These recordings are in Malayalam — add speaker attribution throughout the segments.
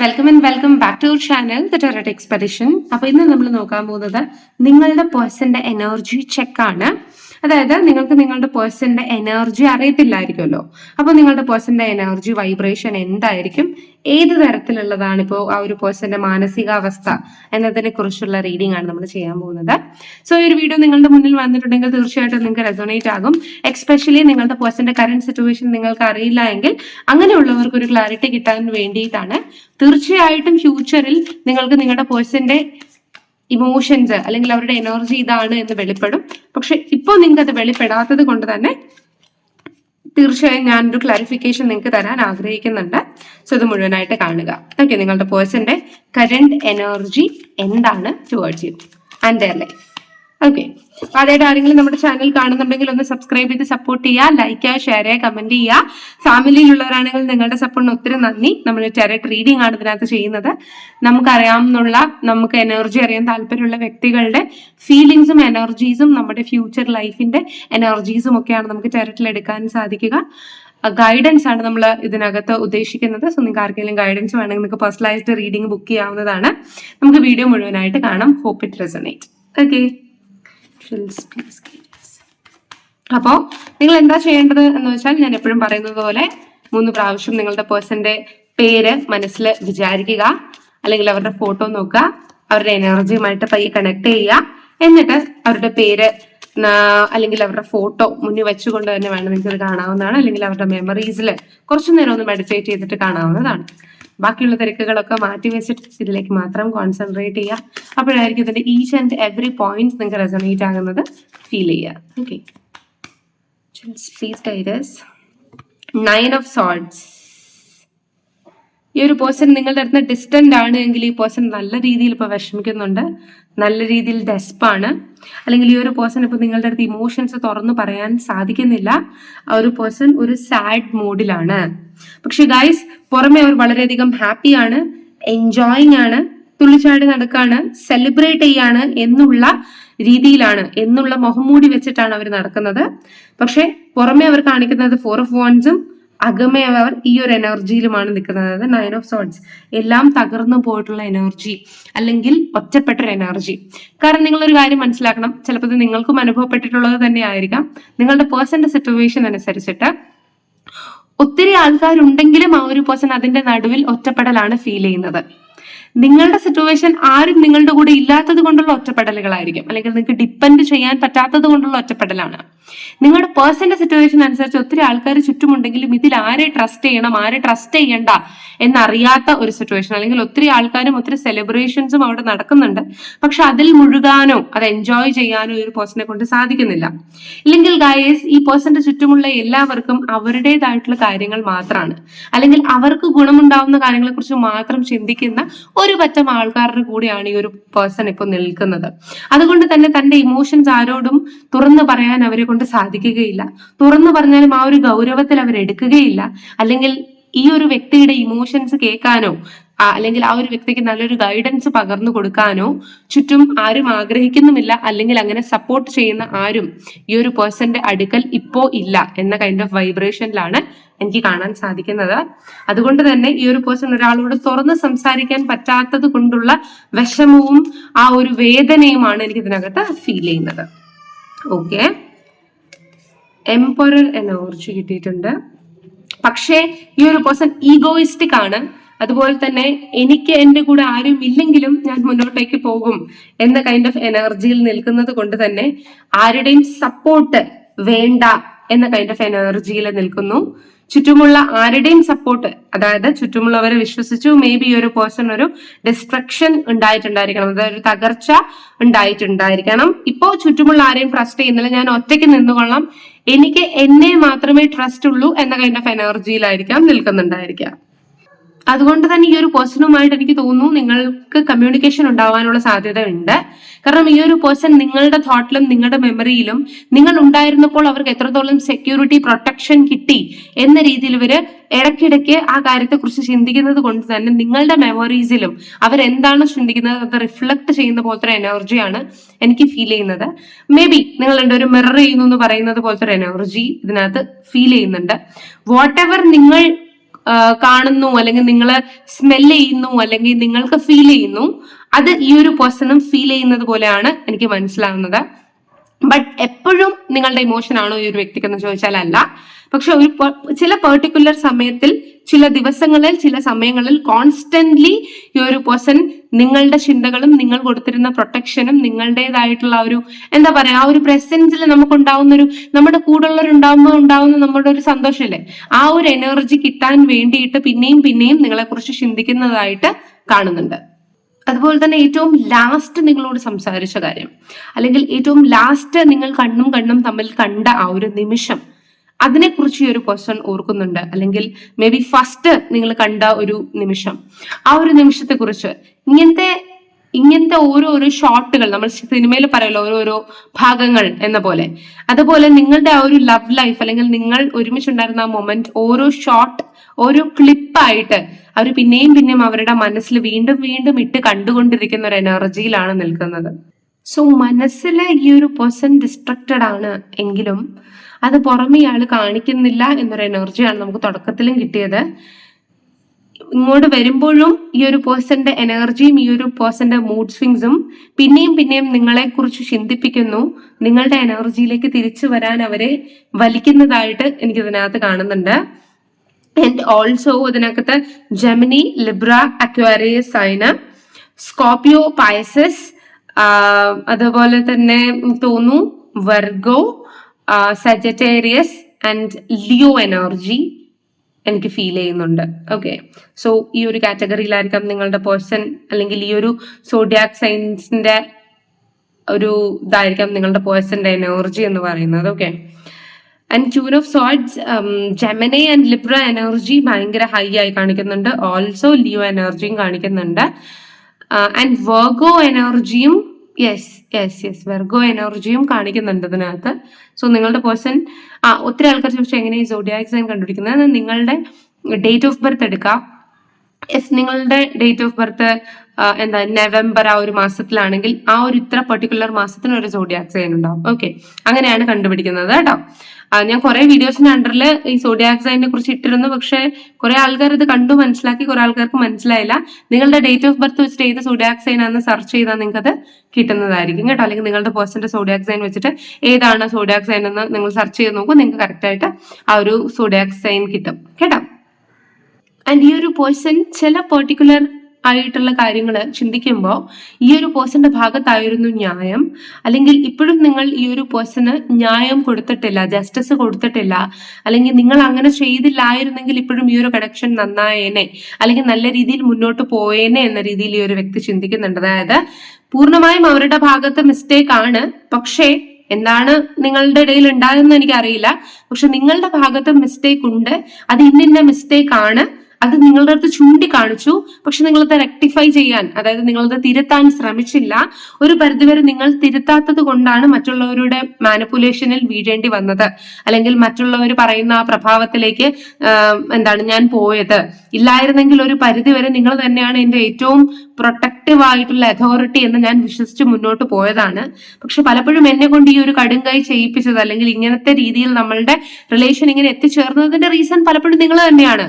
Speaker 1: Welcome and welcome back to channel the turret expedition അപ്പൊ ഇന്ന് നമ്മൾ നോക്കാൻ പോകുന്നത് നിങ്ങളുടെ പേഴ്സന്റെ എനർജി ചെക്ക് ആണ്. അതായത് നിങ്ങൾക്ക് നിങ്ങളുടെ പേഴ്സന്റെ എനർജി അറിയത്തില്ലായിരിക്കുമല്ലോ. അപ്പോൾ നിങ്ങളുടെ പേഴ്സന്റെ എനർജി വൈബ്രേഷൻ എന്തായിരിക്കും? ഏത് തരത്തിലുള്ളതാണ് ഇപ്പോൾ ആ ഒരു പേഴ്സന്റെ മാനസികാവസ്ഥ എന്നതിനെ കുറിച്ചുള്ള റീഡിംഗ് ആണ് നമ്മൾ ചെയ്യാൻ പോകുന്നത്. സോ ഈ ഒരു വീഡിയോ നിങ്ങളുടെ മുന്നിൽ വന്നിട്ടുണ്ടെങ്കിൽ തീർച്ചയായിട്ടും നിങ്ങൾക്ക് റെസോണേറ്റ് ആകും. എക്സ്പെഷ്യലി നിങ്ങളുടെ പേഴ്സന്റെ കറന്റ് സിറ്റുവേഷൻ നിങ്ങൾക്ക് അറിയില്ല എങ്കിൽ അങ്ങനെയുള്ളവർക്ക് ഒരു ക്ലാരിറ്റി കിട്ടാൻ വേണ്ടിയിട്ടാണ്. തീർച്ചയായിട്ടും ഫ്യൂച്ചറിൽ നിങ്ങൾക്ക് നിങ്ങളുടെ പേഴ്സന്റെ ഇമോഷൻസ് അല്ലെങ്കിൽ അവരുടെ എനർജി ഇതാണ് എന്ന് വെളിപ്പെടും. പക്ഷെ ഇപ്പോൾ നിങ്ങൾക്ക് അത് വെളിപ്പെടാത്തത് കൊണ്ട് തന്നെ തീർച്ചയായും ഞാനൊരു ക്ലാരിഫിക്കേഷൻ നിങ്ങൾക്ക് തരാൻ ആഗ്രഹിക്കുന്നുണ്ട്. സോ ഇത് മുഴുവനായിട്ട് കാണുക. ഓക്കെ നിങ്ങളുടെ പേഴ്സന്റെ കറണ്ട് എനർജി എന്താണ് towards you and their life okay ആദ്യമായിട്ട് ആരെങ്കിലും നമ്മുടെ ചാനൽ കാണുന്നുണ്ടെങ്കിൽ ഒന്ന് സബ്സ്ക്രൈബ് ചെയ്ത് സപ്പോർട്ട് ചെയ്യുക ലൈക്ക് ചെയ്യുക ഷെയർ ചെയ്യുക കമന്റ് ചെയ്യുക. ഫാമിലിയിലുള്ളവരാണെങ്കിൽ നിങ്ങളുടെ സപ്പോർട്ടിന് ഒത്തിരി നന്ദി. നമ്മൾ ടെററ്റ് റീഡിംഗ് ആണ് ഇതിനകത്ത് ചെയ്യുന്നത്. നമുക്കറിയാവുന്നുള്ള നമുക്ക് എനർജി അറിയാൻ താല്പര്യമുള്ള വ്യക്തികളുടെ ഫീലിങ്സും എനർജീസും നമ്മുടെ ഫ്യൂച്ചർ ലൈഫിന്റെ എനർജീസും ഒക്കെയാണ് നമുക്ക് ടെററ്റിൽ എടുക്കാൻ സാധിക്കുക. ഗൈഡൻസ് ആണ് നമ്മൾ ഇതിനകത്ത് ഉദ്ദേശിക്കുന്നത്. സോ നിങ്ങൾക്ക് ആർക്കെങ്കിലും ഗൈഡൻസ് വേണമെങ്കിൽ നിങ്ങൾക്ക് പേഴ്സണലൈസ്ഡ് റീഡിംഗ് ബുക്ക് ചെയ്യാവുന്നതാണ്. നമുക്ക് വീഡിയോ മുഴുവനായിട്ട് കാണാം. ഹോപ്പ് ഇറ്റ് റെസണേറ്റ് ഓക്കെ അപ്പോൾ നിങ്ങൾ എന്താ ചെയ്യേണ്ടത് എന്ന് വെച്ചാൽ ഞാൻ എപ്പോഴും പറയുന്നത് പോലെ മൂന്ന് പ്രാവശ്യം നിങ്ങളുടെ പേഴ്സന്റെ പേര് മനസ്സിൽ വിചാരിക്കുക അല്ലെങ്കിൽ അവരുടെ ഫോട്ടോ നോക്കുക അവരുടെ എനർജിയുമായിട്ട് പയ്യെ കണക്ട് ചെയ്യുക. എന്നിട്ട് അവരുടെ പേര് അല്ലെങ്കിൽ അവരുടെ ഫോട്ടോ മുന്നിൽ വെച്ചുകൊണ്ട് തന്നെ വേണം നിങ്ങൾക്ക് കാണാവുന്നതാണ്. അല്ലെങ്കിൽ അവരുടെ മെമ്മറീസിൽ കുറച്ചു നേരം ഒന്ന് മെഡിറ്റേറ്റ് ചെയ്തിട്ട് കാണാവുന്നതാണ്. ബാക്കിയുള്ള തിരക്കുകളൊക്കെ മാറ്റി വെച്ചിട്ട് ഇതിലേക്ക് മാത്രം കോൺസെൻട്രേറ്റ് ചെയ്യുക. അപ്പോഴായിരിക്കും ഇതിന്റെ ഈച്ച് ആൻഡ് എവറി പോയിന്റ് നിങ്ങൾക്ക് റെസണേറ്റ് ആകുന്നത് ഫീൽ ചെയ്യുക. നയൻ ഓഫ് സോൾട്ട്സ് ഈ ഒരു പേഴ്സൺ നിങ്ങളുടെ അടുത്ത് ഡിസ്റ്റന്റ് ആണ് എങ്കിൽ ഈ പേഴ്സൺ നല്ല രീതിയിൽ ഇപ്പൊ വിഷമിക്കുന്നുണ്ട്. നല്ല രീതിയിൽ ഡെസ്പാണ് അല്ലെങ്കിൽ ഈ ഒരു പേഴ്സൺ ഇപ്പൊ നിങ്ങളുടെ അടുത്ത് ഇമോഷൻസ് തുറന്നു പറയാൻ സാധിക്കുന്നില്ല. ആ ഒരു പേഴ്സൺ ഒരു സാഡ് മൂഡിലാണ് പക്ഷെ ഗൈസ് പുറമെ അവർ വളരെയധികം ഹാപ്പിയാണ് എൻജോയിങ് ആണ് തുള്ളിച്ചാടി നടക്കാണ് സെലിബ്രേറ്റ് ചെയ്യാണ് എന്നുള്ള രീതിയിലാണ് എന്നുള്ള മുഖംമൂടി വെച്ചിട്ടാണ് അവർ നടക്കുന്നത്. പക്ഷെ പുറമെ അവർ കാണിക്കുന്നത് ഫോർ ഓഫ് വോൺസും അകമേ അവർ ഈ ഒരു എനർജിയിലുമാണ് നിൽക്കുന്നത്. അതായത് നയൻ ഓഫ് സോൺസ് എല്ലാം തകർന്നു പോയിട്ടുള്ള എനർജി അല്ലെങ്കിൽ ഒറ്റപ്പെട്ട ഒരു എനർജി കാരണം നിങ്ങളൊരു കാര്യം മനസ്സിലാക്കണം. ചിലപ്പോൾ നിങ്ങൾക്കും അനുഭവപ്പെട്ടിട്ടുള്ളത് തന്നെ ആയിരിക്കാം നിങ്ങളുടെ പേഴ്സന്റെ സിറ്റുവേഷൻ അനുസരിച്ചിട്ട് ഒത്തിരി ആൾക്കാരുണ്ടെങ്കിലും ആ ഒരു പേഴ്സൺ അതിന്റെ നടുവിൽ ഒറ്റപ്പെടലാണ് ഫീൽ ചെയ്യുന്നത്. നിങ്ങളുടെ സിറ്റുവേഷൻ ആരും നിങ്ങളുടെ കൂടെ ഇല്ലാത്തത് കൊണ്ടുള്ള ഒറ്റപ്പെടലുകളായിരിക്കും. അല്ലെങ്കിൽ നിങ്ങൾക്ക് ഡിപ്പെൻഡ് ചെയ്യാൻ പറ്റാത്തത് കൊണ്ടുള്ള ഒറ്റപ്പെടലാണ്. നിങ്ങളുടെ പേഴ്സന്റെ സിറ്റുവേഷൻ അനുസരിച്ച് ഒത്തിരി ആൾക്കാർ ചുറ്റുമുണ്ടെങ്കിലും ഇതിൽ ആരെ ട്രസ്റ്റ് ചെയ്യണം ആരെ ട്രസ്റ്റ് ചെയ്യണ്ട എന്നറിയാത്ത ഒരു സിറ്റുവേഷൻ അല്ലെങ്കിൽ ഒത്തിരി ആൾക്കാരും ഒത്തിരി സെലിബ്രേഷൻസും അവിടെ നടക്കുന്നുണ്ട്. പക്ഷെ അതിൽ മുഴുകാനോ അത് എൻജോയ് ചെയ്യാനോ ഈ ഒരു പേഴ്സണെ കൊണ്ട് സാധിക്കുന്നില്ല. ഇല്ലെങ്കിൽ ഗായേഴ്സ് ഈ പേഴ്സന്റെ ചുറ്റുമുള്ള എല്ലാവർക്കും അവരുടേതായിട്ടുള്ള കാര്യങ്ങൾ മാത്രമാണ് അല്ലെങ്കിൽ അവർക്ക് ഗുണമുണ്ടാവുന്ന കാര്യങ്ങളെ കുറിച്ച് മാത്രം ചിന്തിക്കുന്ന ഒരു പറ്റം ആൾക്കാരുടെ കൂടെയാണ് ഈ ഒരു പേഴ്സൺ ഇപ്പൊ നിൽക്കുന്നത്. അതുകൊണ്ട് തന്നെ തന്റെ ഇമോഷൻസ് ആരോടും തുറന്നു പറയാൻ അവരെ കൊണ്ട് സാധിക്കുകയില്ല. തുറന്നു പറഞ്ഞാലും ആ ഒരു ഗൗരവത്തിൽ അവർ എടുക്കുകയില്ല. അല്ലെങ്കിൽ ഈ ഒരു വ്യക്തിയുടെ ഇമോഷൻസ് കേൾക്കാനോ അല്ലെങ്കിൽ ആ ഒരു വ്യക്തിക്ക് നല്ലൊരു ഗൈഡൻസ് പകർന്നു കൊടുക്കാനോ ചുറ്റും ആരും ആഗ്രഹിക്കുന്നുമില്ല അല്ലെങ്കിൽ അങ്ങനെ സപ്പോർട്ട് ചെയ്യുന്ന ആരും ഈ ഒരു പേഴ്സന്റെ അടുക്കൽ ഇപ്പോ ഇല്ല എന്ന കൈൻഡ് ഓഫ് വൈബ്രേഷനിലാണ് എനിക്ക് കാണാൻ സാധിക്കുന്നത്. അതുകൊണ്ട് തന്നെ ഈ ഒരു പേഴ്സൺ ഒരാളോട് തുറന്ന് സംസാരിക്കാൻ പറ്റാത്തത് കൊണ്ടുള്ള വിഷമവും ആ ഒരു വേദനയുമാണ് എനിക്ക് ഇതിനകത്ത് ഫീൽ ചെയ്യുന്നത്. ഓക്കെ എംപൊറൽ എനർജി കിട്ടിയിട്ടുണ്ട്. പക്ഷേ ഈ ഒരു പേഴ്സൺ ഈഗോയിസ്റ്റിക് ആണ്. അതുപോലെ തന്നെ എനിക്ക് എന്റെ കൂടെ ആരും ഇല്ലെങ്കിലും ഞാൻ മുന്നോട്ടേക്ക് പോകും എന്ന കൈൻഡ് ഓഫ് എനർജിയിൽ നിൽക്കുന്നത് കൊണ്ട് തന്നെ ആരുടെയും സപ്പോർട്ട് വേണ്ട എന്ന കൈൻഡ് ഓഫ് എനർജിയിൽ നിൽക്കുന്നു. ചുറ്റുമുള്ള ആരുടെയും സപ്പോർട്ട് അതായത് ചുറ്റുമുള്ളവരെ വിശ്വസിച്ചു മേ ബി ഒരു പേഴ്സൺ ഒരു ഡിസ്ട്രക്ഷൻ ഉണ്ടായിട്ടുണ്ടായിരിക്കണം അതായത് ഒരു തകർച്ച ഉണ്ടായിട്ടുണ്ടായിരിക്കണം. ഇപ്പോ ചുറ്റുമുള്ള ആരെയും ട്രസ്റ്റ് ചെയ്യുന്നില്ല ഞാൻ ഒറ്റയ്ക്ക് നിന്നുകൊള്ളാം. എനിക്ക് എന്നെ മാത്രമേ ട്രസ്റ്റ് ഉള്ളൂ എന്ന കൈൻഡ് ഓഫ് എനർജിയിലായിരിക്കാം നിൽക്കുന്നുണ്ടായിരിക്കാം അതുകൊണ്ട് തന്നെ ഈ ഒരു പേഴ്സണുമായിട്ട് എനിക്ക് തോന്നുന്നു നിങ്ങൾക്ക് കമ്മ്യൂണിക്കേഷൻ ഉണ്ടാവാനുള്ള സാധ്യത ഉണ്ട് കാരണം ഈ ഒരു പേഴ്സൺ നിങ്ങളുടെ തോട്ടിലും നിങ്ങളുടെ മെമ്മറിയിലും നിങ്ങൾ ഉണ്ടായിരുന്നപ്പോൾ അവർക്ക് എത്രത്തോളം സെക്യൂരിറ്റി പ്രൊട്ടക്ഷൻ കിട്ടി എന്ന രീതിയിൽ ഇവർ ഇടയ്ക്കിടയ്ക്ക് ആ കാര്യത്തെക്കുറിച്ച് ചിന്തിക്കുന്നത് കൊണ്ട് തന്നെ നിങ്ങളുടെ മെമ്മറീസിലും അവരെന്താണ് ചിന്തിക്കുന്നത് അത് റിഫ്ലക്ട് ചെയ്യുന്ന പോലത്തെ എനർജിയാണ് എനിക്ക് ഫീൽ ചെയ്യുന്നത്. മേ ബി നിങ്ങൾ ഒരു മിറർ ചെയ്യുന്നു എന്ന് പറയുന്നത് പോലത്തെ ഒരു എനർജി ഇതിനകത്ത് ഫീൽ ചെയ്യുന്നുണ്ട്. വാട്ട് എവർ നിങ്ങൾ കാണുന്നു അല്ലെങ്കിൽ നിങ്ങൾ സ്മെൽ ചെയ്യുന്നു അല്ലെങ്കിൽ നിങ്ങൾക്ക് ഫീൽ ചെയ്യുന്നു. അത് ഈ ഒരു പേഴ്സണും ഫീൽ ചെയ്യുന്നത് പോലെയാണ് എനിക്ക് മനസ്സിലാവുന്നത്. ബട്ട് എപ്പോഴും നിങ്ങളുടെ ഇമോഷൻ ആണോ ഈ ഒരു വ്യക്തിക്ക് എന്ന് ചോദിച്ചാൽ അല്ല പക്ഷെ ഒരു ചില പെർട്ടിക്കുലർ സമയത്തിൽ ചില ദിവസങ്ങളിൽ ചില സമയങ്ങളിൽ കോൺസ്റ്റന്റ്ലി ഈ ഒരു പേഴ്സൺ നിങ്ങളുടെ ചിന്തകളും നിങ്ങൾ കൊടുത്തിരുന്ന പ്രൊട്ടക്ഷനും നിങ്ങളുടേതായിട്ടുള്ള ഒരു എന്താ പറയാ ആ ഒരു പ്രസൻസിൽ നമുക്ക് ഉണ്ടാവുന്ന ഒരു നമ്മുടെ കൂടുള്ളവരുണ്ടാവുമ്പോൾ ഉണ്ടാവുന്ന നമ്മുടെ ഒരു സന്തോഷമല്ലേ ആ ഒരു എനർജി കിട്ടാൻ വേണ്ടിയിട്ട് പിന്നെയും പിന്നെയും നിങ്ങളെക്കുറിച്ച് ചിന്തിക്കുന്നതായിട്ട് കാണുന്നുണ്ട്. അതുപോലെ തന്നെ ഏറ്റവും ലാസ്റ്റ് നിങ്ങളോട് സംസാരിച്ച കാര്യം അല്ലെങ്കിൽ ഏറ്റവും ലാസ്റ്റ് നിങ്ങൾ കണ്ണും കണ്ണും തമ്മിൽ കണ്ട ആ ഒരു നിമിഷം അതിനെക്കുറിച്ച് ഈ ഒരു പേഴ്സൺ ഓർക്കുന്നുണ്ട്. അല്ലെങ്കിൽ മേ ബി ഫസ്റ്റ് നിങ്ങൾ കണ്ട ഒരു നിമിഷം. ആ ഒരു നിമിഷത്തെ കുറിച്ച് ഇങ്ങനത്തെ ഇങ്ങനത്തെ ഓരോരോ ഷോട്ടുകൾ നമ്മൾ സിനിമയിൽ പറയല്ലോ ഓരോരോ ഭാഗങ്ങൾ എന്ന പോലെ. അതുപോലെ നിങ്ങളുടെ ആ ഒരു ലവ് ലൈഫ് അല്ലെങ്കിൽ നിങ്ങൾ ഒരുമിച്ചുണ്ടായിരുന്ന ആ മൊമെന്റ് ഓരോ ഷോട്ട് ഓരോ ക്ലിപ്പായിട്ട് അവർ പിന്നെയും പിന്നെയും അവരുടെ മനസ്സിൽ വീണ്ടും വീണ്ടും ഇട്ട് കണ്ടുകൊണ്ടിരിക്കുന്ന ഒരു എനർജിയിലാണ് നിൽക്കുന്നത്. സോ മനസ്സിൽ ഈ ഒരു പേഴ്സൺ ഡിസ്ട്രക്റ്റഡ് ആണ് എങ്കിലും അത് പുറമെ ഇയാൾ കാണിക്കുന്നില്ല എന്നൊരു എനർജിയാണ് നമുക്ക് തുടക്കത്തിലും കിട്ടിയത്. ഇങ്ങോട്ട് വരുമ്പോഴും ഈ ഒരു പേഴ്സന്റെ എനർജിയും ഈ ഒരു പേഴ്സന്റെ മൂഡ് സ്വിങ്സും പിന്നെയും പിന്നെയും നിങ്ങളെ കുറിച്ച് ചിന്തിപ്പിക്കുന്നു. നിങ്ങളുടെ എനർജിയിലേക്ക് തിരിച്ചു വരാൻ അവരെ വലിക്കുന്നതായിട്ട് എനിക്ക് ഇതിനകത്ത് കാണുന്നുണ്ട്. ആൻഡ് ഓൾസോ ഇതിനകത്ത് Gemini Libra Aquarius sign Scorpio Pisces അതുപോലെ തന്നെ തോന്നു Virgo Sagittarius and Leo energy എനിക്ക് ഫീൽ ചെയ്യുന്നുണ്ട്. ഓക്കെ സോ ഈ ഒരു കാറ്റഗറിയിലായിരിക്കാം നിങ്ങളുടെ പേഴ്സൺ അല്ലെങ്കിൽ ഈ ഒരു സോഡിയാക് സയൻസിന്റെ ഒരു ഇതായിരിക്കാം നിങ്ങളുടെ പേഴ്സന്റെ എനർജി എന്ന് പറയുന്നത്. Okay and queen of swords Gemini and Libra energy ഭയങ്കര ഹൈ ആയി കാണിക്കുന്നുണ്ട്. ഓൾസോ ലിയോ എനർജിയും കാണിക്കുന്നുണ്ട്. ആൻഡ് വർഗോ എനർജിയും യെസ് യെസ് യെസ് വെർഗോ എനർജിയും കാണിക്കുന്നുണ്ട് ഇതിനകത്ത്. സോ നിങ്ങളുടെ പേഴ്സൺ ആ ഒത്തിരി ആൾക്കാർ ചോദിച്ചു എങ്ങനെയാണ് ഈ സോഡിയാക് സൈൻ കണ്ടുപിടിക്കുന്നത്? നിങ്ങളുടെ ഡേറ്റ് ഓഫ് ബർത്ത് എടുക്കാം. യെസ് നിങ്ങളുടെ ഡേറ്റ് ഓഫ് ബർത്ത് എന്താ നവംബർ ആ ഒരു മാസത്തിലാണെങ്കിൽ ആ ഒരു ഇത്ര പെർട്ടിക്കുലർ മാസത്തിന് ഒരു സോഡിയാക് സൈൻ ഉണ്ടാവും. ഓക്കെ അങ്ങനെയാണ് കണ്ടുപിടിക്കുന്നത് കേട്ടോ. ഞാൻ കുറെ വീഡിയോസിന്റെ അണ്ടറിൽ ഈ സോഡിയാക് സൈനെ കുറിച്ച് ഇട്ടിരുന്നു. പക്ഷെ കുറെ ആൾക്കാർ ഇത് കണ്ടു മനസ്സിലാക്കി. കുറെ ആൾക്കാർക്ക് മനസ്സിലായില്ല. നിങ്ങളുടെ ഡേറ്റ് ഓഫ് ബർത്ത് വെച്ചിട്ട് ഏത് സോഡിയാക് സൈൻ ആണെന്ന് സെർച്ച് ചെയ്താൽ നിങ്ങൾക്ക് അത് കിട്ടുന്നതായിരിക്കും കേട്ടോ. അല്ലെങ്കിൽ നിങ്ങളുടെ പേഴ്സന്റെ സോഡിയാക് സൈൻ വെച്ചിട്ട് ഏതാണ് സോഡിയാക് സൈൻ എന്ന് നിങ്ങൾ സെർച്ച് ചെയ്ത് നോക്കും നിങ്ങൾക്ക് കറക്റ്റ് ആയിട്ട് ആ ഒരു സോഡിയാക് സൈൻ കിട്ടും. കേട്ടോ. ആൻഡ് ഈ ഒരു പേഴ്സൺ ചില പെർട്ടിക്കുലർ ആയിട്ടുള്ള കാര്യങ്ങൾ ചിന്തിക്കുമ്പോൾ ഈ ഒരു പേഴ്സന്റെ ഭാഗത്തായിരുന്നു ന്യായം. അല്ലെങ്കിൽ ഇപ്പോഴും നിങ്ങൾ ഈ ഒരു പേഴ്സന് ന്യായം കൊടുത്തിട്ടില്ല ജസ്റ്റിസ് കൊടുത്തിട്ടില്ല അല്ലെങ്കിൽ നിങ്ങൾ അങ്ങനെ ചെയ്തില്ലായിരുന്നെങ്കിൽ ഇപ്പോഴും ഈ ഒരു കണക്ഷൻ നന്നായേനെ അല്ലെങ്കിൽ നല്ല രീതിയിൽ മുന്നോട്ട് പോയേനെ എന്ന രീതിയിൽ ഈ ഒരു വ്യക്തി ചിന്തിക്കുന്നുണ്ട്. അതായത് പൂർണമായും അവരുടെ ഭാഗത്ത് മിസ്റ്റേക്ക് ആണ്. പക്ഷേ എന്താണ് നിങ്ങളുടെ ഇടയിൽ ഉണ്ടായതെന്ന് എനിക്കറിയില്ല. പക്ഷെ നിങ്ങളുടെ ഭാഗത്ത് മിസ്റ്റേക്ക് ഉണ്ട്. അത് ഇന്നിന്ന മിസ്റ്റേക്ക് ആണ്. അത് നിങ്ങളുടെ അടുത്ത് ചൂണ്ടിക്കാണിച്ചു. പക്ഷെ നിങ്ങളത് റെക്ടിഫൈ ചെയ്യാൻ അതായത് നിങ്ങളത് തിരുത്താൻ ശ്രമിച്ചില്ല. ഒരു പരിധിവരെ നിങ്ങൾ തിരുത്താത്തത് കൊണ്ടാണ് മറ്റുള്ളവരുടെ മാനിപ്പുലേഷനിൽ വീഴേണ്ടി വന്നത്. അല്ലെങ്കിൽ മറ്റുള്ളവർ പറയുന്ന ആ പ്രഭാവത്തിലേക്ക് എന്താണ് ഞാൻ പോയത്. ഇല്ലായിരുന്നെങ്കിൽ ഒരു പരിധിവരെ നിങ്ങൾ തന്നെയാണ് എന്റെ ഏറ്റവും പ്രൊട്ടക്റ്റീവ് ആയിട്ടുള്ള അതോറിറ്റി എന്ന് ഞാൻ വിശ്വസിച്ച് മുന്നോട്ട് പോയതാണ്. പക്ഷെ പലപ്പോഴും എന്നെ കൊണ്ട് ഈ ഒരു കടുങ്കൈ ചെയ്യിപ്പിച്ചത് അല്ലെങ്കിൽ ഇങ്ങനത്തെ രീതിയിൽ നമ്മളുടെ റിലേഷൻ ഇങ്ങനെ എത്തിച്ചേർന്നതിന്റെ റീസൺ പലപ്പോഴും നിങ്ങൾ തന്നെയാണ്.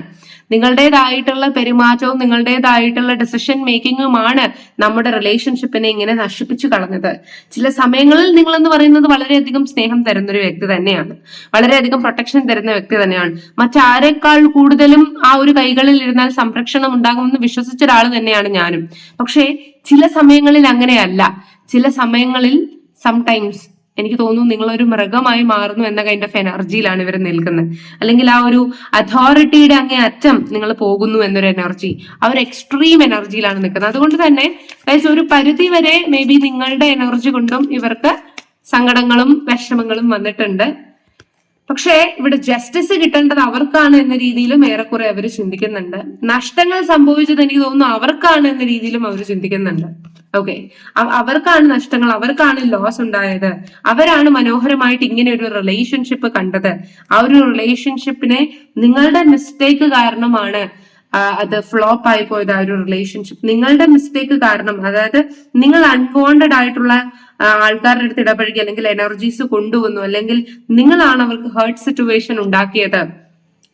Speaker 1: നിങ്ങളുടേതായിട്ടുള്ള പെരുമാറ്റവും നിങ്ങളുടേതായിട്ടുള്ള ഡിസിഷൻ മേക്കിങ്ങുമാണ് നമ്മുടെ റിലേഷൻഷിപ്പിനെ ഇങ്ങനെ നശിപ്പിച്ചു കളഞ്ഞത്. ചില സമയങ്ങളിൽ നിങ്ങൾ എന്ന് പറയുന്നത് വളരെയധികം സ്നേഹം തരുന്ന ഒരു വ്യക്തി തന്നെയാണ്. വളരെയധികം പ്രൊട്ടക്ഷൻ തരുന്ന വ്യക്തി തന്നെയാണ്. മറ്റാരേക്കാൾ കൂടുതലും ആ ഒരു കൈകളിൽ ഇരുന്നാൽ സംരക്ഷണം ഉണ്ടാകുമെന്ന് വിശ്വസിച്ച ഒരാൾ തന്നെയാണ് ഞാനും. പക്ഷേ ചില സമയങ്ങളിൽ അങ്ങനെയല്ല. ചില സമയങ്ങളിൽ സംടൈംസ് എനിക്ക് തോന്നുന്നു നിങ്ങളൊരു മൃഗമായി മാറുന്നു എന്ന കൈൻഡ് ഓഫ് എനർജിയിലാണ് ഇവർ നിൽക്കുന്നത്. അല്ലെങ്കിൽ ആ ഒരു അതോറിറ്റിയുടെ അങ്ങേ അറ്റം നിങ്ങൾ പോകുന്നു എന്നൊരു എനർജി ആ ഒരു എക്സ്ട്രീം എനർജിയിലാണ് നിൽക്കുന്നത്. അതുകൊണ്ട് തന്നെ ഒരു പരിധി വരെ മേ ബി നിങ്ങളുടെ എനർജി കൊണ്ടും ഇവർക്ക് സങ്കടങ്ങളും വിഷമങ്ങളും വന്നിട്ടുണ്ട്. പക്ഷേ ഇവിടെ ജസ്റ്റിസ് കിട്ടേണ്ടത് അവർക്കാണ് എന്ന രീതിയിലും ഏറെക്കുറെ അവർ ചിന്തിക്കുന്നുണ്ട്. നഷ്ടങ്ങൾ സംഭവിച്ചത് എനിക്ക് തോന്നുന്നു അവർക്കാണ് എന്ന രീതിയിലും അവർ ചിന്തിക്കുന്നുണ്ട്. ഓക്കെ അവർക്കാണ് നഷ്ടങ്ങൾ അവർക്കാണ് ലോസ് ഉണ്ടായത്. അവരാണ് മനോഹരമായിട്ട് ഇങ്ങനെ ഒരു റിലേഷൻഷിപ്പ് കണ്ടത്. ആ ഒരു റിലേഷൻഷിപ്പിനെ നിങ്ങളുടെ മിസ്റ്റേക്ക് കാരണമാണ് അത് ഫ്ലോപ്പ് ആയി പോയത് ആ ഒരു റിലേഷൻഷിപ്പ് നിങ്ങളുടെ മിസ്റ്റേക്ക് കാരണം അതായത് നിങ്ങൾ അൺവാണ്ടഡ് ആയിട്ടുള്ള ആൾക്കാരുടെ അടുത്ത് ഇടപഴകി അല്ലെങ്കിൽ എനർജീസ് കൊണ്ടുവന്നു അല്ലെങ്കിൽ നിങ്ങളാണ് അവർക്ക് ഹേർട്ട് സിറ്റുവേഷൻ ഉണ്ടാക്കിയത്.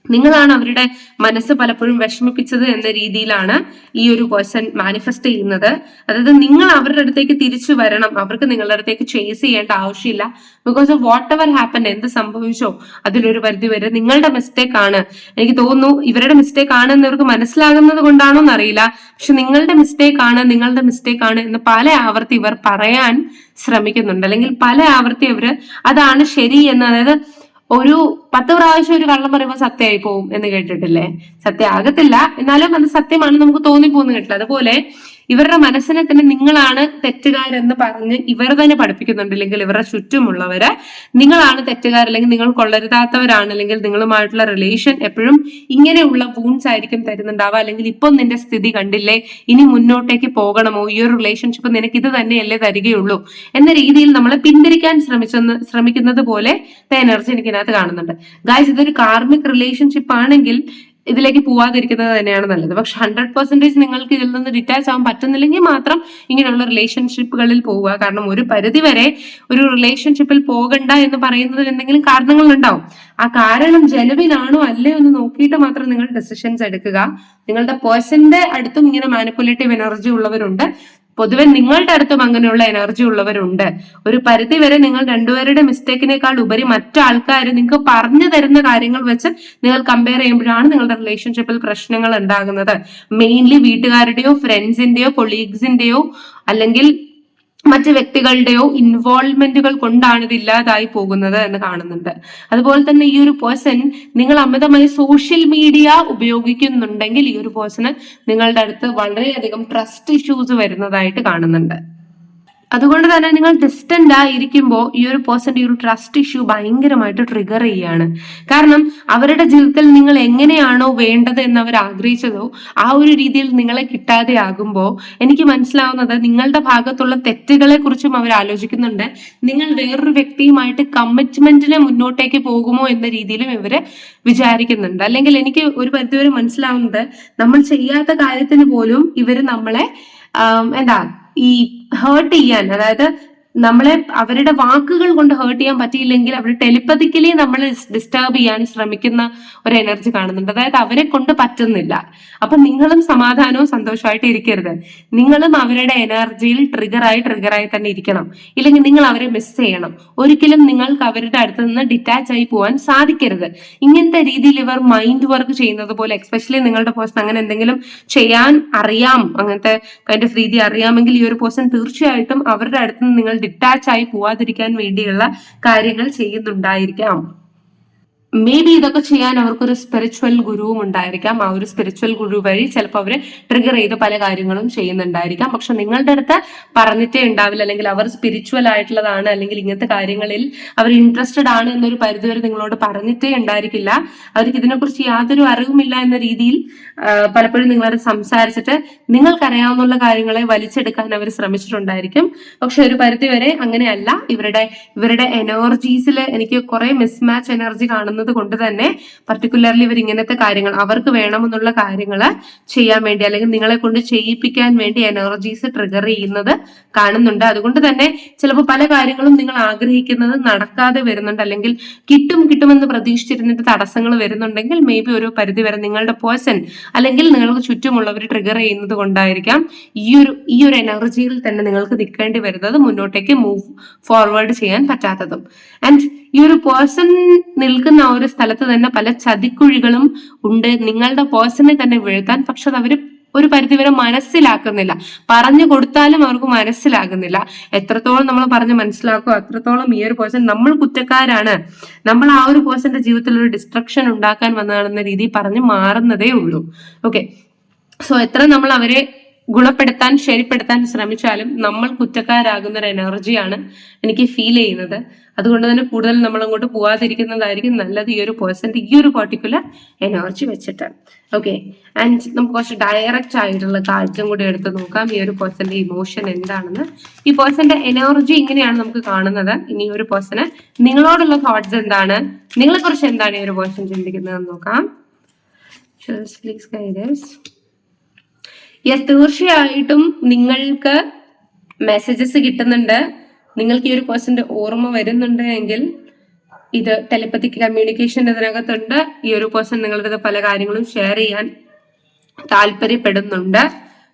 Speaker 1: നിങ്ങളാണ് അവരുടെ മനസ്സ് പലപ്പോഴും വിഷമിപ്പിച്ചത് എന്ന രീതിയിലാണ് ഈ ഒരു പേഴ്സൺ മാനിഫെസ്റ്റ് ചെയ്യുന്നത്. അതായത് നിങ്ങൾ അവരുടെ അടുത്തേക്ക് തിരിച്ചു വരണം. അവർക്ക് നിങ്ങളുടെ അടുത്തേക്ക് ചേസ് ചെയ്യേണ്ട ആവശ്യമില്ല. Because of whatever happen എന്ത് സംഭവിച്ചോ അതിലൊരു പരിധി വരെ നിങ്ങളുടെ മിസ്റ്റേക്ക് ആണ്. എനിക്ക് തോന്നുന്നു ഇവരുടെ മിസ്റ്റേക്ക് ആണ് എന്ന് ഇവർക്ക് മനസ്സിലാകുന്നത് കൊണ്ടാണോ എന്നറിയില്ല. പക്ഷെ നിങ്ങളുടെ മിസ്റ്റേക്ക് ആണ് നിങ്ങളുടെ മിസ്റ്റേക്ക് ആണ് എന്ന് പല ആവർത്തി ഇവർ പറയാൻ ശ്രമിക്കുന്നുണ്ട്. അല്ലെങ്കിൽ പല ആവർത്തി അവർ അതാണ് ശരി എന്ന് അതായത് ഒരു പത്ത് പ്രാവശ്യം ഒരു കള്ളം പറയുമ്പോൾ സത്യമായി പോവും എന്ന് കേട്ടിട്ടില്ലേ? സത്യം ആകത്തില്ല. എന്നാലും അത് സത്യമാണെന്ന് നമുക്ക് തോന്നിപ്പോന്ന് കേട്ടില്ല അതുപോലെ ഇവരുടെ മനസ്സിനെ തന്നെ നിങ്ങളാണ് തെറ്റുകാരെന്ന് പറഞ്ഞ് ഇവർ തന്നെ പഠിപ്പിക്കുന്നുണ്ട് അല്ലെങ്കിൽ ഇവരുടെ ചുറ്റുമുള്ളവര് നിങ്ങളാണ് തെറ്റുകാർ അല്ലെങ്കിൽ നിങ്ങൾ കൊള്ളരുതാത്തവരാണ് അല്ലെങ്കിൽ നിങ്ങളുമായിട്ടുള്ള റിലേഷൻ എപ്പോഴും ഇങ്ങനെയുള്ള വൂൺസ് ആയിരിക്കും തരുന്നുണ്ടാവുക. അല്ലെങ്കിൽ ഇപ്പം നിന്റെ സ്ഥിതി കണ്ടില്ലേ ഇനി മുന്നോട്ടേക്ക് പോകണമോ? ഈ ഒരു റിലേഷൻഷിപ്പ് നിനക്ക് ഇത് തന്നെയല്ലേ തരികയുള്ളൂ. എന്ന രീതിയിൽ നമ്മളെ പിന്തിരിക്കാൻ ശ്രമിച്ചെന്ന് ശ്രമിക്കുന്നത് പോലെ എനർജി എനിക്ക് ഇതിനകത്ത് കാണുന്നുണ്ട്. ഗായ്സ് ഇതൊരു കാർമിക് റിലേഷൻഷിപ്പ് ആണെങ്കിൽ ഇതിലേക്ക് പോവാതിരിക്കുന്നത് തന്നെയാണ് നല്ലത്. പക്ഷെ ഹൺഡ്രഡ് പെർസെന്റേജ് നിങ്ങൾക്ക് ഇതിൽ നിന്ന് ഡിറ്റാച്ച് ആവാൻ പറ്റുന്നില്ലെങ്കിൽ മാത്രം ഇങ്ങനെയുള്ള റിലേഷൻഷിപ്പുകളിൽ പോവുക. കാരണം ഒരു പരിധി വരെ ഒരു റിലേഷൻഷിപ്പിൽ പോകണ്ട എന്ന് പറയുന്നതിൽ എന്തെങ്കിലും കാരണങ്ങൾ ഉണ്ടാവും ആ കാരണം ജനുവിനാണോ അല്ലേ എന്ന് നോക്കിയിട്ട് മാത്രം നിങ്ങൾ ഡെസിഷൻസ് എടുക്കുക. നിങ്ങളുടെ പേഴ്സന്റെ അടുത്തും ഇങ്ങനെ മാനിപ്പുലേറ്റീവ് എനർജി ഉള്ളവരുണ്ട്. പൊതുവെ നിങ്ങളുടെ അടുത്തും അങ്ങനെയുള്ള എനർജി ഉള്ളവരുണ്ട്. ഒരു പരിധി വരെ നിങ്ങൾ രണ്ടുപേരുടെ മിസ്റ്റേക്കിനേക്കാൾ ഉപരി മറ്റാൾക്കാർ നിങ്ങൾക്ക് പറഞ്ഞു തരുന്ന കാര്യങ്ങൾ വെച്ച് നിങ്ങൾ കമ്പയർ ചെയ്യുമ്പോഴാണ് നിങ്ങളുടെ റിലേഷൻഷിപ്പിൽ പ്രശ്നങ്ങൾ ഉണ്ടാകുന്നത്. മെയിൻലി വീട്ടുകാരുടെയോ ഫ്രണ്ട്സിന്റെയോ കൊളീഗ്സിന്റെയോ അല്ലെങ്കിൽ മറ്റ് വ്യക്തികളുടെയോ ഇൻവോൾവ്മെന്റുകൾ കൊണ്ടാണ് ഇത് ഇല്ലാതായി പോകുന്നത് എന്ന് കാണുന്നുണ്ട്. അതുപോലെ തന്നെ ഈ ഒരു പേഴ്സൺ നിങ്ങൾ അമിതമായി സോഷ്യൽ മീഡിയ ഉപയോഗിക്കുന്നുണ്ടെങ്കിൽ ഈ ഒരു പേഴ്സണ് നിങ്ങളുടെ അടുത്ത് വളരെയധികം ട്രസ്റ്റ് ഇഷ്യൂസ് വരുന്നതായിട്ട് കാണുന്നുണ്ട്. അതുകൊണ്ട് തന്നെ നിങ്ങൾ ഡിസ്റ്റന്റ് ആയിരിക്കുമ്പോൾ ഈ ഒരു പേഴ്സന്റെ ഈ ഒരു ട്രസ്റ്റ് ഇഷ്യൂ ഭയങ്കരമായിട്ട് ട്രിഗർ ചെയ്യാണ്. കാരണം അവരുടെ ജീവിതത്തിൽ നിങ്ങൾ എങ്ങനെയാണോ വേണ്ടത് എന്ന് അവർ ആഗ്രഹിച്ചതോ ആ ഒരു രീതിയിൽ നിങ്ങളെ കിട്ടാതെ ആകുമ്പോൾ എനിക്ക് മനസ്സിലാവുന്നത് നിങ്ങളുടെ ഭാഗത്തുള്ള തെറ്റുകളെ കുറിച്ചും അവർ ആലോചിക്കുന്നുണ്ട്. നിങ്ങൾ വേറൊരു വ്യക്തിയുമായിട്ട് കമ്മിറ്റ്മെന്റിന് മുന്നോട്ടേക്ക് പോകുമോ എന്ന രീതിയിലും ഇവർ വിചാരിക്കുന്നുണ്ട്. അല്ലെങ്കിൽ എനിക്ക് ഒരു പരിധിവരെ മനസ്സിലാവുന്നത് നമ്മൾ ചെയ്യാത്ത കാര്യത്തിന് പോലും ഇവർ നമ്മളെ എന്താ ഈ ഹേർട്ട് ചെയ്യാൻ അതായത് നമ്മളെ അവരുടെ വാക്കുകൾ കൊണ്ട് ഹേർട്ട് ചെയ്യാൻ പറ്റിയില്ലെങ്കിൽ അവർ ടെലിപ്പതിക്കലി നമ്മളെ ഡിസ്റ്റർബ് ചെയ്യാൻ ശ്രമിക്കുന്ന ഒരു എനർജി കാണുന്നുണ്ട്. അതായത് അവരെ കൊണ്ട് പറ്റുന്നില്ല. അപ്പൊ നിങ്ങളും സമാധാനവും സന്തോഷമായിട്ട് ഇരിക്കരുത്. നിങ്ങളും അവരുടെ എനർജിയിൽ ട്രിഗറായി ട്രിഗറായി തന്നെ ഇരിക്കണം. ഇല്ലെങ്കിൽ നിങ്ങൾ അവരെ മിസ് ചെയ്യണം. ഒരിക്കലും നിങ്ങൾക്ക് അവരുടെ അടുത്ത് നിന്ന് ഡിറ്റാച്ച് ആയി പോകാൻ സാധിക്കരുത്. ഇങ്ങനത്തെ രീതിയിൽ ഇവർ മൈൻഡ് വർക്ക് ചെയ്യുന്നത് പോലെ എക്സ്പെഷ്യലി നിങ്ങളുടെ പേഴ്സൺ അങ്ങനെ എന്തെങ്കിലും ചെയ്യാൻ അറിയാം അങ്ങനത്തെ കൈൻഡ് ഓഫ് രീതി അറിയാമെങ്കിൽ ഈ ഒരു പേഴ്സൺ തീർച്ചയായിട്ടും അവരുടെ അടുത്ത് നിന്ന് നിങ്ങൾ ഡിറ്റാച്ച് ആയി പോവാതിരിക്കാൻ വേണ്ടിയുള്ള കാര്യങ്ങൾ ചെയ്യുന്നുണ്ടായിരിക്കാം. മേ ബി ഇതൊക്കെ ചെയ്യാൻ അവർക്കൊരു സ്പിരിച്വൽ ഗുരുവും ഉണ്ടായിരിക്കാം. ആ ഒരു സ്പിരിച്വൽ ഗുരു വഴി ചിലപ്പോൾ അവർ ട്രിഗർ ചെയ്ത് പല കാര്യങ്ങളും ചെയ്യുന്നുണ്ടായിരിക്കാം. പക്ഷെ നിങ്ങളുടെ അടുത്ത് പറഞ്ഞിട്ടേ ഉണ്ടാവില്ല. അല്ലെങ്കിൽ അവർ സ്പിരിച്വൽ ആയിട്ടുള്ളതാണ്. അല്ലെങ്കിൽ ഇങ്ങനത്തെ കാര്യങ്ങളിൽ അവർ ഇൻട്രസ്റ്റഡ് ആണ് എന്നൊരു പരിധിവരെ നിങ്ങളോട് പറഞ്ഞിട്ടേ ഉണ്ടായിരിക്കില്ല. അവർക്ക് ഇതിനെക്കുറിച്ച് യാതൊരു അറിവുമില്ല എന്ന രീതിയിൽ പലപ്പോഴും നിങ്ങളത് സംസാരിച്ചിട്ട് നിങ്ങൾക്കറിയാവുന്ന കാര്യങ്ങളെ വലിച്ചെടുക്കാൻ അവർ ശ്രമിച്ചിട്ടുണ്ടായിരിക്കും. പക്ഷെ ഒരു പരിധി വരെ അങ്ങനെയല്ല. ഇവരുടെ ഇവരുടെ എനർജീസിൽ എനിക്ക് കുറെ മിസ്മാച്ച് എനർജി കാണുന്നത് കൊണ്ട് തന്നെ പർട്ടിക്കുലർലി ഇവർ ഇങ്ങനത്തെ കാര്യങ്ങൾ അവർക്ക് വേണമെന്നുള്ള കാര്യങ്ങൾ ചെയ്യാൻ വേണ്ടി അല്ലെങ്കിൽ നിങ്ങളെ കൊണ്ട് ചെയ്യിപ്പിക്കാൻ വേണ്ടി എനർജീസ് ട്രിഗർ ചെയ്യുന്നത് കാണുന്നുണ്ട്. അതുകൊണ്ട് തന്നെ ചിലപ്പോൾ പല കാര്യങ്ങളും നിങ്ങൾ ആഗ്രഹിക്കുന്നത് നടക്കാതെ വരുന്നുണ്ട്. അല്ലെങ്കിൽ കിട്ടും കിട്ടുമെന്ന് പ്രതീക്ഷിച്ചിരുന്നിട്ട് തടസ്സങ്ങൾ വരുന്നുണ്ടെങ്കിൽ മേ ബി ഒരു പരിധി വരെ നിങ്ങളുടെ പേഴ്സൺ അല്ലെങ്കിൽ നിങ്ങൾക്ക് ചുറ്റുമുള്ളവർ ട്രിഗർ ചെയ്യുന്നത് കൊണ്ടായിരിക്കാം ഈ ഒരു ഈ ഒരു എനർജിയിൽ തന്നെ നിങ്ങൾക്ക് നിൽക്കേണ്ടി വരുന്നത് മുന്നോട്ടേക്ക് മൂവ് ഫോർവേഡ് ചെയ്യാൻ പറ്റാത്തതും. ആൻഡ് ഈ ഒരു പേഴ്സൺ നിൽക്കുന്ന ഒരു സ്ഥലത്ത് തന്നെ പല ചതിക്കുഴികളും ഉണ്ട്. നിങ്ങളുടെ പേഴ്സണെ തന്നെ വീഴ്ത്താൻ പക്ഷെ അത് അവർ ഒരു പരിധിവരെ മനസ്സിലാക്കുന്നില്ല. പറഞ്ഞു കൊടുത്താലും അവർക്ക് മനസ്സിലാകുന്നില്ല. എത്രത്തോളം നമ്മൾ പറഞ്ഞ് മനസ്സിലാക്കുക അത്രത്തോളം ഈ ഒരു പേഴ്സൺ നമ്മൾ കുറ്റക്കാരാണ്. നമ്മൾ ആ ഒരു പേഴ്സന്റെ ജീവിതത്തിൽ ഒരു ഡിസ്ട്രക്ഷൻ ഉണ്ടാക്കാൻ വന്നതാണെന്ന രീതി പറഞ്ഞ് മാറുന്നതേ ഉള്ളൂ. ഓക്കെ സോ എത്ര നമ്മൾ അവരെ ഗുണപ്പെടുത്താൻ ശരിപ്പെടുത്താൻ ശ്രമിച്ചാലും നമ്മൾ കുറ്റക്കാരാകുന്ന ഒരു എനർജിയാണ് എനിക്ക് ഫീൽ ചെയ്യുന്നത്. അതുകൊണ്ട് തന്നെ കൂടുതൽ നമ്മൾ അങ്ങോട്ട് പോവാതിരിക്കുന്നതായിരിക്കും നല്ലത് ഈ ഒരു പേഴ്സന്റെ ഈ ഒരു പർട്ടിക്കുലർ എനർജി വെച്ചിട്ട്. ഓക്കെ ആൻഡ് നമുക്ക് കുറച്ച് ഡയറക്റ്റ് ആയിട്ടുള്ള കാഴ്ചം കൂടി എടുത്ത് നോക്കാം. ഈ ഒരു പേഴ്സന്റെ ഇമോഷൻ എന്താണെന്ന്. ഈ പേഴ്സന്റെ എനർജി ഇങ്ങനെയാണ് നമുക്ക് കാണുന്നത്. ഇനി ഒരു പേഴ്സന് നിങ്ങളോടുള്ള തോട്ട്സ് എന്താണ്? നിങ്ങളെ കുറിച്ച് എന്താണ് ഈ ഒരു പേഴ്സൺ ചിന്തിക്കുന്നതെന്ന് നോക്കാം. പ്ലീസ് ഗൈഡൻസ് യെസ് തീർച്ചയായിട്ടും നിങ്ങൾക്ക് മെസ്സേജസ് കിട്ടുന്നുണ്ട്. നിങ്ങൾക്ക് ഈ ഒരു പേഴ്സന്റെ ഓർമ്മ വരുന്നുണ്ട് എങ്കിൽ ഇത് ടെലിപ്പത്തിക് കമ്മ്യൂണിക്കേഷൻ ഇതിനകത്തുണ്ട്. ഈ ഒരു പേഴ്സൺ നിങ്ങളുടെ പല കാര്യങ്ങളും ഷെയർ ചെയ്യാൻ താല്പര്യപ്പെടുന്നുണ്ട്.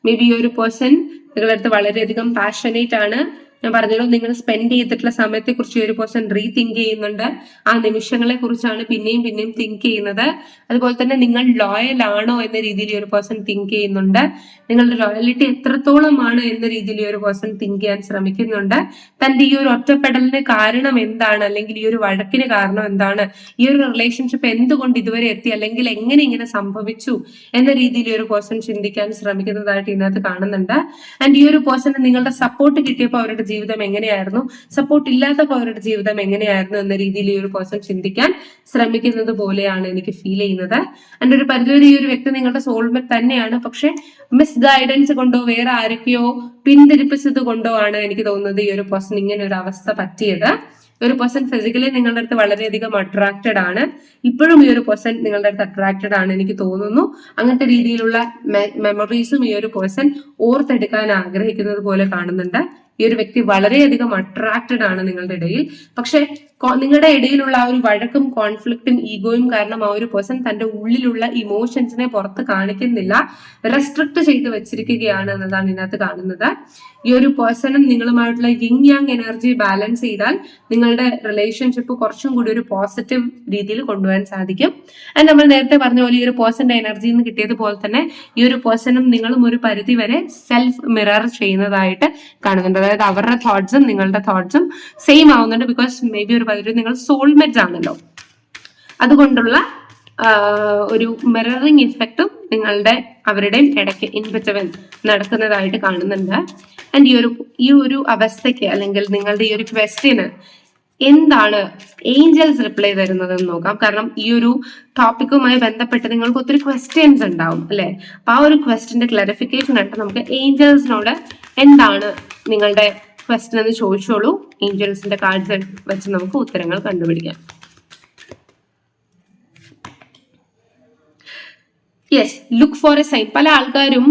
Speaker 1: മേ ബി ഈ ഒരു പേഴ്സൺ നിങ്ങളുടെ അടുത്ത് വളരെയധികം പാഷനേറ്റ് ആണ്. ഞാൻ പറഞ്ഞല്ലോ നിങ്ങൾ സ്പെൻഡ് ചെയ്തിട്ടുള്ള സമയത്തെ കുറിച്ച് ഒരു പേഴ്സൺ റീതിങ്ക് ചെയ്യുന്നുണ്ട്. ആ നിമിഷങ്ങളെ കുറിച്ചാണ് പിന്നെയും പിന്നെയും തിങ്ക് ചെയ്യുന്നത്. അതുപോലെ തന്നെ നിങ്ങൾ ലോയൽ ആണോ എന്ന രീതിയിൽ ഒരു പേഴ്സൺ തിങ്ക് ചെയ്യുന്നുണ്ട്. നിങ്ങളുടെ ലോയലിറ്റി എത്രത്തോളമാണ് എന്ന രീതിയിൽ ഒരു പേഴ്സൺ തിങ്ക് ചെയ്യാൻ ശ്രമിക്കുന്നുണ്ട്. തന്റെ ഈ ഒരു ഒറ്റപ്പെടലിന് കാരണം എന്താണ്? അല്ലെങ്കിൽ ഈ ഒരു വഴക്കിന് കാരണം എന്താണ്? ഈ ഒരു റിലേഷൻഷിപ്പ് എന്തുകൊണ്ട് ഇതുവരെ എത്തി? അല്ലെങ്കിൽ എങ്ങനെ ഇങ്ങനെ സംഭവിച്ചു? എന്ന രീതിയിൽ ഒരു പേഴ്സൺ ചിന്തിക്കാൻ ശ്രമിക്കുന്നതായിട്ട് ഇതിനകത്ത് കാണുന്നുണ്ട്. ആൻഡ് ഈ ഒരു പേഴ്സണ് നിങ്ങളുടെ സപ്പോർട്ട് കിട്ടിയപ്പോൾ അവരുടെ ജീവിതം എങ്ങനെയായിരുന്നു? സപ്പോർട്ട് ഇല്ലാത്ത അവരുടെ ജീവിതം എങ്ങനെയായിരുന്നു എന്ന രീതിയിൽ ഈ ഒരു പേഴ്സൺ ചിന്തിക്കാൻ ശ്രമിക്കുന്നത് പോലെയാണ് എനിക്ക് ഫീൽ ചെയ്യുന്നത്. എന്റെ ഒരു പരിധിവരെ ഈ ഒരു വ്യക്തി നിങ്ങളുടെ സോൾമേറ്റ് തന്നെയാണ്. പക്ഷെ മിസ് ഗൈഡൻസ് കൊണ്ടോ വേറെ ആരൊക്കെയോ പിന്തിരിപ്പിച്ചത് കൊണ്ടോ ആണ് എനിക്ക് തോന്നുന്നത് ഈ ഒരു പേഴ്സൺ ഇങ്ങനെ ഒരു അവസ്ഥ പറ്റിയത്. ഒരു പേഴ്സൺ ഫിസിക്കലി നിങ്ങളുടെ അടുത്ത് വളരെയധികം അട്രാക്റ്റഡ് ആണ്. ഇപ്പോഴും ഈ ഒരു പേഴ്സൺ നിങ്ങളുടെ അടുത്ത് അട്രാക്റ്റഡ് ആണ് എനിക്ക് തോന്നുന്നു. അങ്ങനത്തെ രീതിയിലുള്ള മെമ്മറീസും ഈ ഒരു പേഴ്സൺ ഓർത്തെടുക്കാൻ ആഗ്രഹിക്കുന്നത് പോലെ കാണുന്നുണ്ട്. ഈ ഒരു വ്യക്തി വളരെയധികം അട്രാക്റ്റഡ് ആണ് നിങ്ങളുടെ ഇടയിൽ. പക്ഷെ നിങ്ങളുടെ ഇടയിലുള്ള ആ ഒരു വഴക്കും കോൺഫ്ലിക്റ്റും ഈഗോയും കാരണം ആ ഒരു പേഴ്സൺ തന്റെ ഉള്ളിലുള്ള ഇമോഷൻസിനെ പുറത്ത് കാണിക്കുന്നില്ല. റെസ്ട്രിക്ട് ചെയ്ത് വെച്ചിരിക്കുകയാണ് എന്നതാണ് ഇതിനകത്ത് കാണുന്നത്. ഈ ഒരു പേഴ്സണും നിങ്ങളുമായിട്ടുള്ള യിങ് യാങ് എനർജി ബാലൻസ് ചെയ്താൽ നിങ്ങളുടെ റിലേഷൻഷിപ്പ് കുറച്ചും കൂടി ഒരു പോസിറ്റീവ് രീതിയിൽ കൊണ്ടുപോകാൻ സാധിക്കും. ആൻഡ് നമ്മൾ നേരത്തെ പറഞ്ഞ പോലെ ഈ ഒരു പേഴ്സന്റെ എനർജി നിന്ന് കിട്ടിയതുപോലെ തന്നെ ഈ ഒരു പേഴ്സണും നിങ്ങളും ഒരു പരിധി വരെ സെൽഫ് മിറർ ചെയ്യുന്നതായിട്ട് കാണുന്നുണ്ട്. അതായത് അവരുടെ തോട്ട്സും നിങ്ങളുടെ തോട്ട്സും സെയിം ആവുന്നുണ്ട് ബിക്കോസ് മേ ബി ഒരു പരിധി നിങ്ങൾ സോൾമേറ്റ്സ് ആണല്ലോ. അതുകൊണ്ടുള്ള ഒരു മിററിങ് ഇഫക്റ്റും നിങ്ങളുടെ അവരുടെയും ഇടയ്ക്ക് ഇൻ നടക്കുന്നതായിട്ട് കാണുന്നുണ്ട്. ആൻഡ് ഈ ഒരു ഈ ഒരു അവസ്ഥയ്ക്ക് അല്ലെങ്കിൽ നിങ്ങളുടെ ഈ ഒരു ക്വസ്റ്റ്യന് എന്താണ് ഏഞ്ചൽസ് റിപ്ലൈ തരുന്നത് എന്ന് നോക്കാം. കാരണം ഈ ഒരു ടോപ്പിക്കുമായി ബന്ധപ്പെട്ട് നിങ്ങൾക്ക് ഒത്തിരി ക്വസ്റ്റ്യൻസ് ഉണ്ടാവും അല്ലെ? അപ്പൊ ആ ഒരു ക്വസ്റ്റിന്റെ ക്ലാരിഫിക്കേഷൻ ആയിട്ട് നമുക്ക് ഏഞ്ചൽസിനോട് എന്താണ് നിങ്ങളുടെ ക്വസ്റ്റ്യൻ എന്ന് ചോദിച്ചോളൂ. ഏഞ്ചൽസിന്റെ കാർഡ്സ് വെച്ച് നമുക്ക് ഉത്തരങ്ങൾ കണ്ടുപിടിക്കാം. Yes look for a sign പല ആൾക്കാരും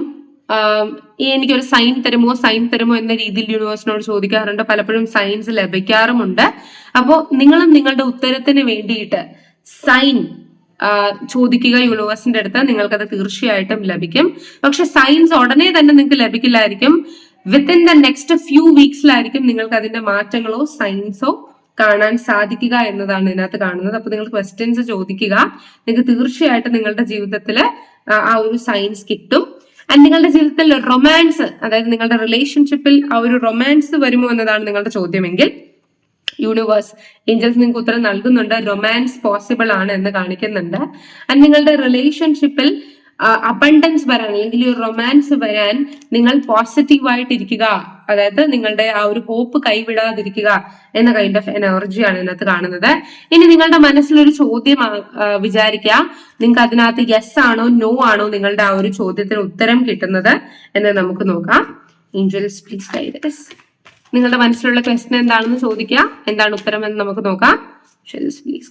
Speaker 1: എനിക്കൊരു സൈൻ തരുമോ സൈൻ തരുമോ എന്ന രീതിയിൽ യൂണിവേഴ്സിനോട് ചോദിക്കാറുണ്ട്. പലപ്പോഴും സൈൻസ് ലഭിക്കാറുമുണ്ട്. അപ്പോൾ നിങ്ങളും നിങ്ങളുടെ ഉത്തരത്തിന് വേണ്ടിയിട്ട് സൈൻ ചോദിക്കുക യൂണിവേഴ്സിന്റെ അടുത്ത്. നിങ്ങൾക്കത് തീർച്ചയായിട്ടും ലഭിക്കും. പക്ഷെ സൈൻസ് ഉടനെ തന്നെ നിങ്ങൾക്ക് ലഭിക്കില്ലായിരിക്കും. വിത്തിൻ ദ നെക്സ്റ്റ് ഫ്യൂ വീക്സിലായിരിക്കും നിങ്ങൾക്ക് അതിന്റെ മാറ്റങ്ങളോ സൈൻസോ കാണാൻ സാധിക്കുക എന്നതാണ് ഇതിനകത്ത് കാണുന്നത്. അപ്പൊ നിങ്ങൾ ക്വസ്റ്റ്യൻസ് ചോദിക്കുക. നിങ്ങൾക്ക് തീർച്ചയായിട്ടും നിങ്ങളുടെ ജീവിതത്തിൽ ആ ഒരു സയൻസ് കിട്ടും. ആൻഡ് നിങ്ങളുടെ ജീവിതത്തിൽ റൊമാൻസ് അതായത് നിങ്ങളുടെ റിലേഷൻഷിപ്പിൽ ആ ഒരു റൊമാൻസ് വരുമോ എന്നതാണ് നിങ്ങളുടെ ചോദ്യമെങ്കിൽ യൂണിവേഴ്സ് ഏഞ്ചൽസ് നിങ്ങൾക്ക് ഉത്തരം നൽകുന്നുണ്ട്. റൊമാൻസ് പോസിബിൾ ആണ് എന്ന് കാണിക്കുന്നുണ്ട്. ആൻഡ് നിങ്ങളുടെ റിലേഷൻഷിപ്പിൽ അബണ്ടൻസ് വരാൻ അല്ലെങ്കിൽ റൊമാൻസ് വരാൻ നിങ്ങൾ പോസിറ്റീവ് ആയിട്ടിരിക്കുക. അതായത് നിങ്ങളുടെ ആ ഒരു ഹോപ്പ് കൈവിടാതിരിക്കുക എന്ന കൈൻഡ് ഓഫ് എനർജിയാണ് ഇതിനകത്ത് കാണുന്നത്. ഇനി നിങ്ങളുടെ മനസ്സിലൊരു ചോദ്യം വിചാരിക്കുക. നിങ്ങൾക്ക് അതിനകത്ത് യെസ് ആണോ നോ ആണോ നിങ്ങളുടെ ആ ഒരു ചോദ്യത്തിന് ഉത്തരം കിട്ടുന്നത് എന്ന് നമുക്ക് നോക്കാം. ഏഞ്ചൽസ് പ്ലീസ് ഗൈഡസ് നിങ്ങളുടെ മനസ്സിലുള്ള ക്വസ്റ്റൻ എന്താണെന്ന് ചോദിക്കുക. എന്താണ് ഉത്തരം എന്ന് നമുക്ക് നോക്കാം. പ്ലീസ് please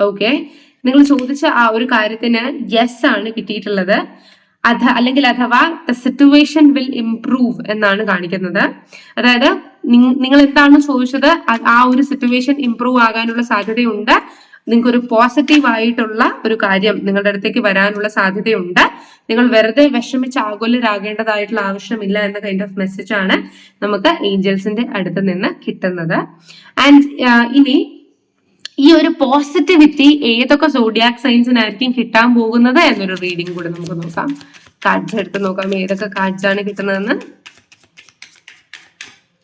Speaker 1: ഓക്കെ നിങ്ങൾ ചോദിച്ച ആ ഒരു കാര്യത്തിന് യെസ് ആണ് കിട്ടിയിട്ടുള്ളത്. അഥ അല്ലെങ്കിൽ അഥവാ ദ സിറ്റുവേഷൻ വിൽ ഇംപ്രൂവ് എന്നാണ് കാണിക്കുന്നത്. അതായത് നിങ്ങൾ എന്താണ് ചോദിച്ചത്? ആ ഒരു സിറ്റുവേഷൻ ഇംപ്രൂവ് ആകാനുള്ള സാധ്യതയുണ്ട്. നിങ്ങൾക്ക് ഒരു പോസിറ്റീവ് ആയിട്ടുള്ള ഒരു കാര്യം നിങ്ങളുടെ അടുത്തേക്ക് വരാനുള്ള സാധ്യതയുണ്ട്. നിങ്ങൾ വെറുതെ വിഷമിച്ച് ആകുലരാകേണ്ടതായിട്ടുള്ള ആവശ്യമില്ല എന്ന കൈൻഡ് ഓഫ് മെസ്സേജ് ആണ് നമുക്ക് ഏഞ്ചൽസിന്റെ അടുത്ത് നിന്ന് കിട്ടുന്നത്. ആൻഡ് ഇനി ഈ ഒരു പോസിറ്റിവിറ്റി ഏതൊക്കെ സോഡിയാക് സൈൻസിനായിരിക്കും കിട്ടാൻ പോകുന്നത് എന്നൊരു റീഡിംഗ് കൂടെ നമുക്ക് നോക്കാം. കാർഡ്സ് എടുത്ത് നോക്കാം ഏതൊക്കെ കാർഡ്സ് ആണ് കിട്ടുന്നതെന്ന്.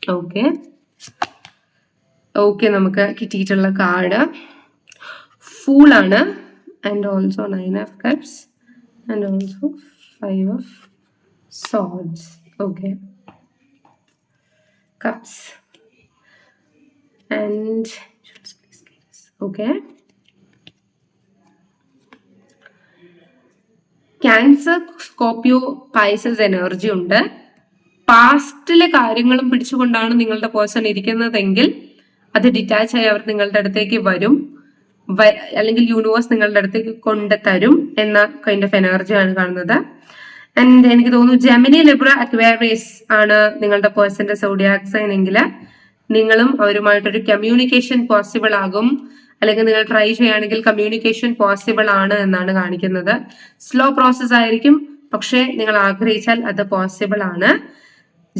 Speaker 1: ഓക്കെ ഓക്കെ നമുക്ക് കിട്ടിയിട്ടുള്ള കാർഡ് ഫൂൾ ആണ് and also nine of cups and also five of swords okay cups and okay Cancer Scorpio Pisces energy ഉണ്ട്. പാസ്റ്റിലെ കാര്യങ്ങളും പിടിച്ചുകൊണ്ടാണ് നിങ്ങളുടെ പേഴ്സൺ ഇരിക്കുന്നതെങ്കിൽ അത് ഡിറ്റാച്ച് ആയി അവർ നിങ്ങളുടെ അടുത്തേക്ക് വരും. അല്ലെങ്കിൽ യൂണിവേഴ്സ് നിങ്ങളുടെ അടുത്തേക്ക് കൊണ്ട് തരും എന്ന കൈൻഡ് ഓഫ് എനർജിയാണ് കാണുന്നത്. ആൻഡ് എനിക്ക് തോന്നുന്നു ജെമിനി ലിബ്ര അക്വേറിയസ് ആണ് നിങ്ങളുടെ പേഴ്സന്റെ സോഡിയാക് സൈൻ എങ്കിൽ നിങ്ങളും അവരുമായിട്ടൊരു കമ്മ്യൂണിക്കേഷൻ പോസിബിൾ ആകും. അല്ലെങ്കിൽ നിങ്ങൾ ട്രൈ ചെയ്യുകയാണെങ്കിൽ കമ്മ്യൂണിക്കേഷൻ പോസിബിൾ ആണ് എന്നാണ് കാണിക്കുന്നത്. സ്ലോ പ്രോസസ് ആയിരിക്കും. പക്ഷേ നിങ്ങൾ ആഗ്രഹിച്ചാൽ അത് പോസിബിൾ ആണ്.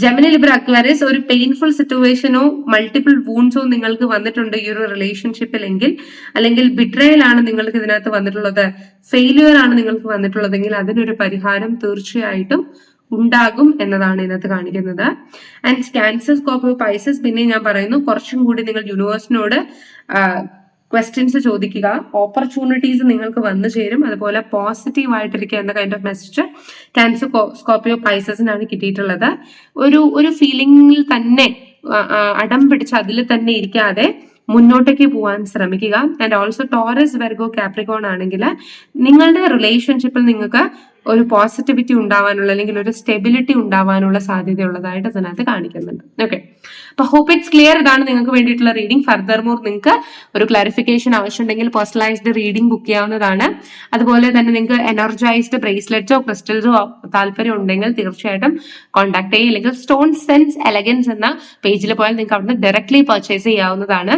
Speaker 1: ജെമിനി ലിബ്ര അക്വാരിസ് ഒരു പെയിൻഫുൾ സിറ്റുവേഷനോ മൾട്ടിപ്പിൾ വൂൺസോ നിങ്ങൾക്ക് വന്നിട്ടുണ്ട് ഈ ഒരു റിലേഷൻഷിപ്പിൽ എങ്കിൽ അല്ലെങ്കിൽ ബിട്രയൽ ആണ് നിങ്ങൾക്ക് ഇതിനകത്ത് വന്നിട്ടുള്ളത്. ഫെയിലിയർ ആണ് നിങ്ങൾക്ക് വന്നിട്ടുള്ളതെങ്കിൽ അതിനൊരു പരിഹാരം തീർച്ചയായിട്ടും ഉണ്ടാകും എന്നതാണ് ഇതിനകത്ത് കാണിക്കുന്നത്. ആൻഡ് ക്യാൻസർ സ്കോപ്പ് പൈസസ് പിന്നെ ഞാൻ പറയുന്നു. കുറച്ചും കൂടി നിങ്ങൾ യൂണിവേഴ്സിനോട് ക്വസ്റ്റ്യൻസ് ചോദിക്കുക. ഓപ്പർച്യൂണിറ്റീസ് നിങ്ങൾക്ക് വന്നു ചേരും. അതുപോലെ പോസിറ്റീവ് ആയിട്ടിരിക്കുക എന്ന kind of message Cancer Scorpio പൈസസിനാണ് കിട്ടിയിട്ടുള്ളത്. ഒരു ഒരു ഫീലിംഗിൽ തന്നെ അടം പിടിച്ച് അതിൽ തന്നെ ഇരിക്കാതെ മുന്നോട്ടേക്ക് പോകാൻ ശ്രമിക്കുക. And also Taurus Virgo Capricorn ആണെങ്കിൽ നിങ്ങളുടെ റിലേഷൻഷിപ്പിൽ നിങ്ങൾക്ക് ഒരു പോസിറ്റിവിറ്റി ഉണ്ടാവാനുള്ള അല്ലെങ്കിൽ ഒരു സ്റ്റെബിലിറ്റി ഉണ്ടാവാനുള്ള സാധ്യതയുള്ളതായിട്ട് അതിനകത്ത് കാണിക്കുന്നുണ്ട്. ഓക്കെ അപ്പൊ ഹോപ്പ് ഇറ്റ്സ് ക്ലിയർ ഇതാണ് നിങ്ങൾക്ക് വേണ്ടിയിട്ടുള്ള റീഡിംഗ് ഫർദർ മോർ നിങ്ങൾക്ക് ഒരു ക്ലാരിഫിക്കേഷൻ ആവശ്യമുണ്ടെങ്കിൽ പേഴ്സണലൈസ്ഡ് റീഡിംഗ് ബുക്ക് ചെയ്യാവുന്നതാണ്. അതുപോലെ തന്നെ നിങ്ങൾക്ക് എനർജൈസ്ഡ് ബ്രേസ്ലെറ്റ്സോ ക്രിസ്റ്റൽസോ താല്പര്യം ഉണ്ടെങ്കിൽ തീർച്ചയായിട്ടും കോൺടാക്ട് ചെയ്യുക. അല്ലെങ്കിൽ സ്റ്റോൺ സെൻസ് എലഗൻസ് എന്ന പേജിൽ പോയാൽ നിങ്ങൾക്ക് അവിടുന്ന് ഡയറക്ട്ലി പർച്ചേസ് ചെയ്യാവുന്നതാണ്.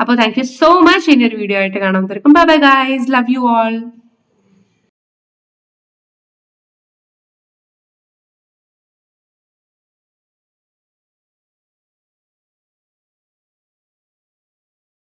Speaker 1: അപ്പോൾ താങ്ക് യു സോ മച്ച് ഇനി ഒരു വീഡിയോ ആയിട്ട് കാണാൻ തീർക്കും bye bye guys love you all